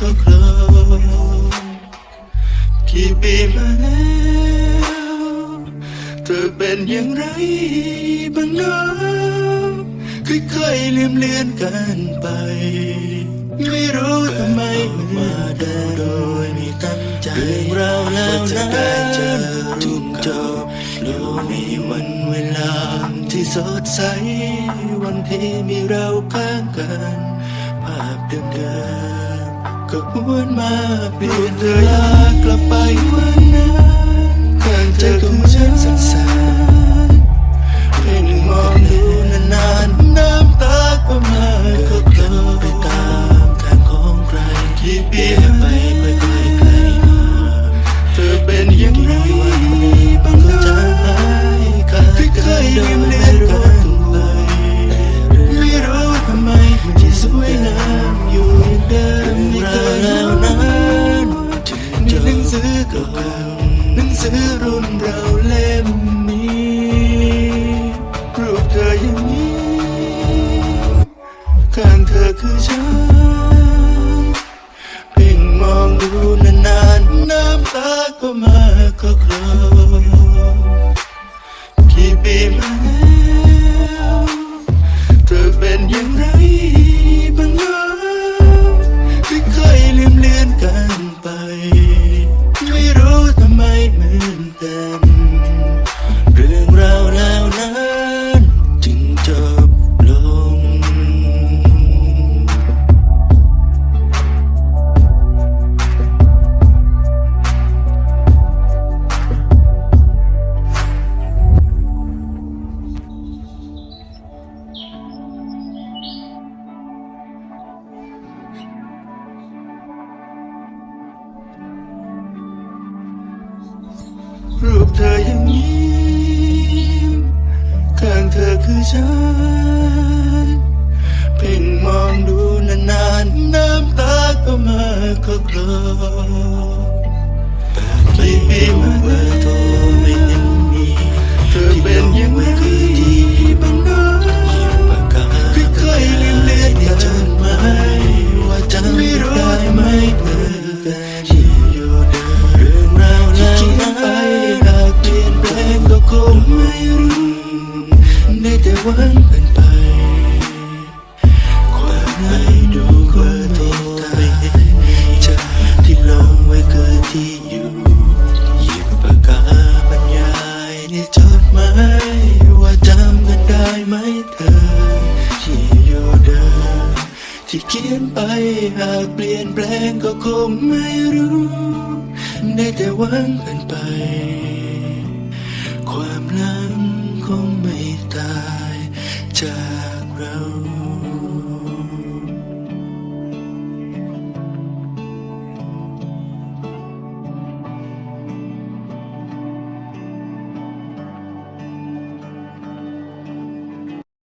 ก็คลอกี่ปีมาแล้วเธอเป็นอย่างไรบ้างนะค่อยๆเลืมเลือนกันไป ไม่รู้ทำไมมาเดินโดยไม่ตั้งใจเรื่องราวแล้วจะได้เจอจุดจบอยู่ในวันเวลาที่สดใส วันที่มีเราข้างกัน ภาพเดิมๆ ก็หวนมาเปลี่ยนเวลากลับไปวันนั้นการใจของฉันสั่นๆเพ่งมองดูนานๆน้ำตาก็มาก็เกิดไปตามทางของใครที่เปือรุ่นเราเล่มนี้รูปเธออย่างนี้ข้างเธอคือฉันเพ่งมองดูนานๆน้ำตาก็มาก็คลอกี่ปีมา รูปเธอยังนี้ข้างเธอคือฉัน เพ่งมองดูนานๆ น้ำตาก็มาก็คลอกี่ปีม หวังกันไปความในดูเบอร์โทรไม่เห็นมีจากที่ลงไว้คือที่อยู่หยิบปากกาบรรยายในจดหมายว่าจำกันได้ไหมเธอ ที่อยู่เดิมที่เขียนไปหากเปลี่ยนแปลงก็คงไม่รู้ ได้แต่หวังกันไป ความลัง คงไม่ตายจากเรา